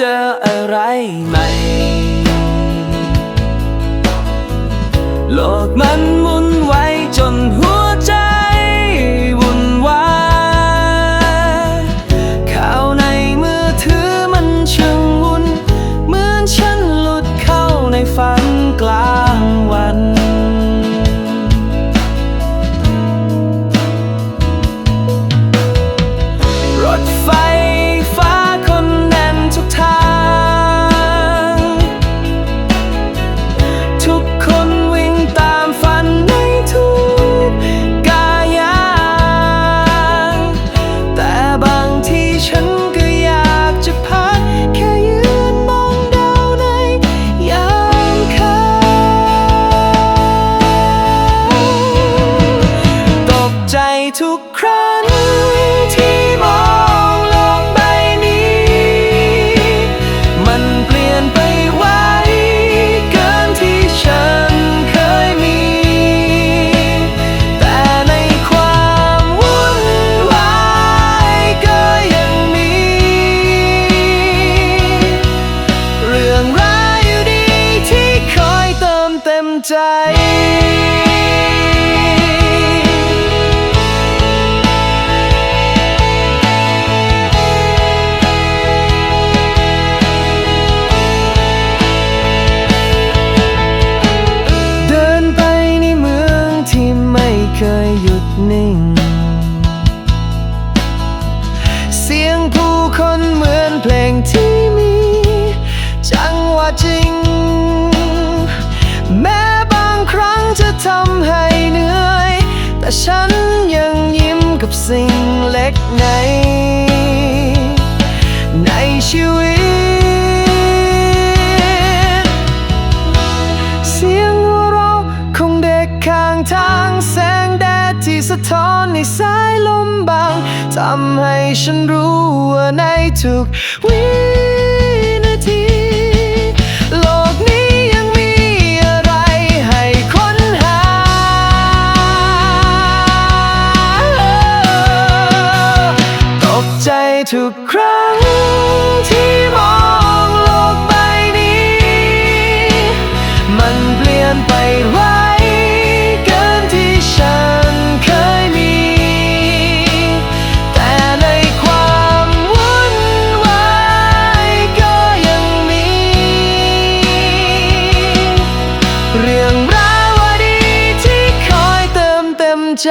เจออะไรใหม่ โลกมัน ฉันก็อยากจะพัก แค่ยืนมองดาวในยามค่ำตกใจทุก ใจเดินไปในเมืองที่ไม่เคยหยุดนิ่ง แต่ฉันยังยิ้มกับสิ่งเล็กในในชีวิต เสียงหัวเราของเด็กข้างทางแสงแดดที่สะท้อนในสายลมบางทำให้ฉันรู้ว่าในทุกวิ ทุกครั้งที่มองโลกใบนี้ มันเปลี่ยนไปไวเกินที่ฉันเคยมี แต่ในความวุ่นวายก็ยังมี เรื่องราวดีที่คอยเติมเต็มใจ